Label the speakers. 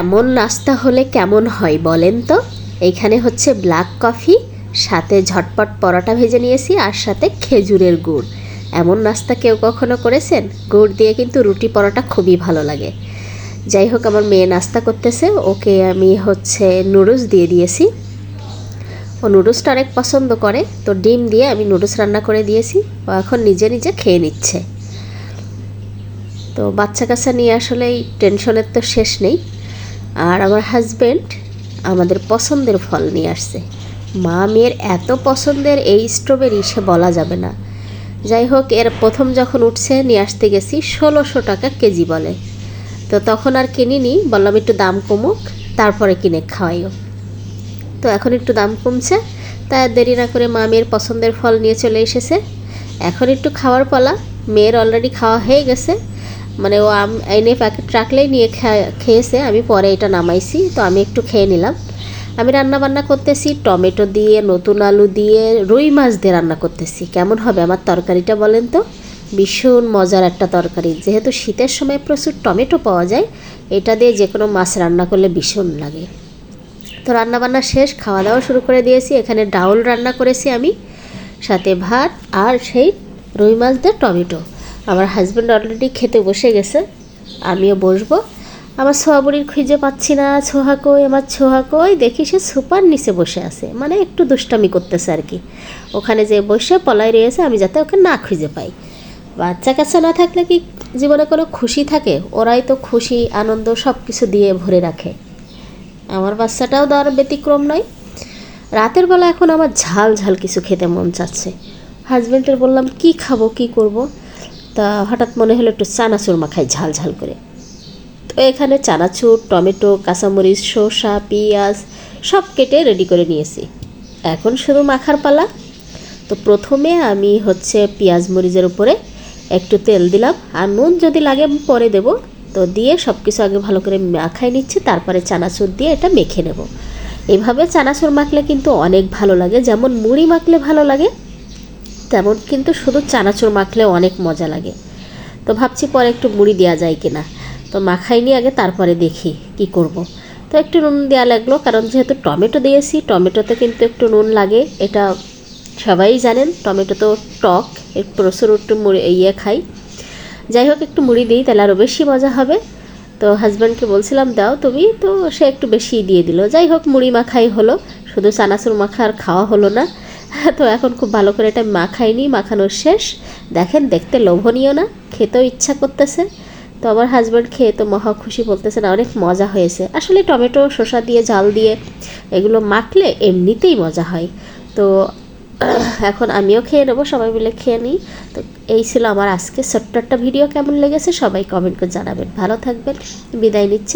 Speaker 1: এমন নাস্তা হলে কেমন হয় বলেন তো? এইখানে হচ্ছে ব্ল্যাক কফি সাথে ঝটপট পরোটা ভেজে নিয়েছি আর সাথে খেজুরের গুড়। এমন নাস্তা কেউ কখনো করেছেন? গুড় দিয়ে কিন্তু রুটি পরোটা খুবই ভালো লাগে। যাই হোক, আমার মেয়ে নাস্তা করতেছে, ওকে আমি হচ্ছে নুডলস দিয়ে দিয়েছি। ও নুডলসটা অনেক পছন্দ করে, তো ডিম দিয়ে আমি নুডলস রান্না করে দিয়েছি। ও এখন নিজে নিজে খেয়ে নিচ্ছে। তো বাচ্চা কাচ্চা নিয়ে আসলে এই টেনশনের তো শেষ নেই। আর আমার হাজব্যান্ড আমাদের পছন্দের ফল নিয়ে আসছে। মা মেয়ের এত পছন্দের এই স্ট্রবেরি সে বলা যাবে না। যাই হোক, এর প্রথম যখন উঠছে, নিয়ে আসতে গেছি ষোলোশো টাকা কেজি বলে। তো তখন আর কিনিনি, বললাম একটু দাম কমুক, তারপরে কিনে খাওয়াইও। তো এখন একটু দাম কমছে, তাই দেরি না করে মা মেয়ের পছন্দের ফল নিয়ে চলে এসেছে। এখন একটু খাওয়ার পালা, মেয়ের অলরেডি খাওয়া হয়ে গেছে। মানে ও আম এনে প্যাকেট রাখলেই নিয়ে খেয়েছে, আমি পরে এটা নামাইছি, তো আমি একটু খেয়ে নিলাম। আমি রান্না বান্না করতেছি, টমেটো দিয়ে, নতুন আলু দিয়ে, রুই মাছ দিয়ে রান্না করতেছি। কেমন হবে আমার তরকারিটা বলেন তো? ভীষণ মজার একটা তরকারি। যেহেতু শীতের সময় প্রচুর টমেটো পাওয়া যায়, এটা দিয়ে যে কোনো মাছ রান্না করলে ভীষণ লাগে। তো রান্না বান্না শেষ, খাওয়া দাওয়া শুরু করে দিয়েছি। এখানে ডাউল রান্না করেছি আমি, সাথে ভাত আর সেই রুই মাছ দিয়ে টমেটো। আমার হাজব্যান্ড অলরেডি খেতে বসে গেছে, আমিও বসবো। আমার ছোয়াবুড়ির খুঁজে পাচ্ছি না ছোহা কই, আমার ছোহা কই? দেখি সে সুপার নিচে বসে আছে মানে একটু দুষ্টামি করতেছে আর কি। ওখানে যে বসে পলাই রয়েছে, আমি যাতে ওকে না খুঁজে পাই। বাচ্চা কাচ্চা না থাকলে কি জীবনে কোনো খুশি থাকে? ওরাই তো খুশি, আনন্দ সব কিছু দিয়ে ভরে রাখে। আমার বাচ্চাটাও দেওয়ার ব্যতিক্রম নয়। রাতের বেলা এখন আমার ঝাল ঝাল কিছু খেতে মন চাচ্ছে। হাজব্যান্ডের বললাম, কি খাব, কি করব? তা হঠাৎ মনে হলো একটু চানাচুর মাখাই ঝাল ঝাল করে। তো এখানে চানাচুর টমেটো, কাঁচামরিচ শসা পেঁয়াজ সব কেটে রেডি করে নিয়েছি। এখন শুধু মাখার পালা। তো প্রথমে আমি হচ্ছে পেঁয়াজ মরিচের উপরে একটু তেল দিলাম আর নুন যদি লাগে পরে দেব। তো দিয়ে সব কিছু আগে ভালো করে মাখাই নিচ্ছি, তারপরে চানাচুর দিয়ে এটা মেখে নেব। এভাবে চানাচুর মাখলে কিন্তু অনেক ভালো লাগে, যেমন মুড়ি মাখলে ভালো লাগে তেমন, কিন্তু শুধু চানাচুর মাখলে অনেক মজা লাগে। তো ভাবছি পরে একটু মুড়ি দেওয়া যায় কিনা। তো মাখাইনি আগে, তারপরে দেখি কি করব। তো একটু নুন দেওয়া লাগল, কারণ যেহেতু টমেটো দিয়েছি, টমেটোতে কিন্তু একটু নুন লাগে। এটা সবাই জানেন, টমেটো তো টক প্রচুর একটু মুড়ি ইয়ে খাই। যাই হোক, একটু মুড়ি দিই, তাহলে আরও বেশি মজা হবে। তো হাজব্যান্ডকে বলছিলাম, দাও তুমি। তো সে একটু বেশি দিয়ে দিল। যাই হোক, মুড়ি মাখাই হলো, শুধু চানাচুর মাখা আর খাওয়া হলো না। তো এখন খুব ভালো করে এটা মাখাইনি, মাখানোর শেষ। দেখেন, দেখতে লোভনীয় না, খেতেও ইচ্ছা করতেছে। তো আমার হাজব্যান্ড খেয়ে তো মহা খুশি বলতেছে না, অনেক মজা হয়েছে। আসলে টমেটো, শসা দিয়ে, জাল দিয়ে এগুলো মাখলে এমনিতেই মজা হয়। তো এখন আমিও খেয়ে নেব, সবাই মিলে খেয়ে নিই। তো এই ছিল আমার আজকে ছোট্ট একটা ভিডিও, কেমন লেগেছে সবাই কমেন্ট করে জানাবেন। ভালো থাকবেন, বিদায় নিচ্ছে।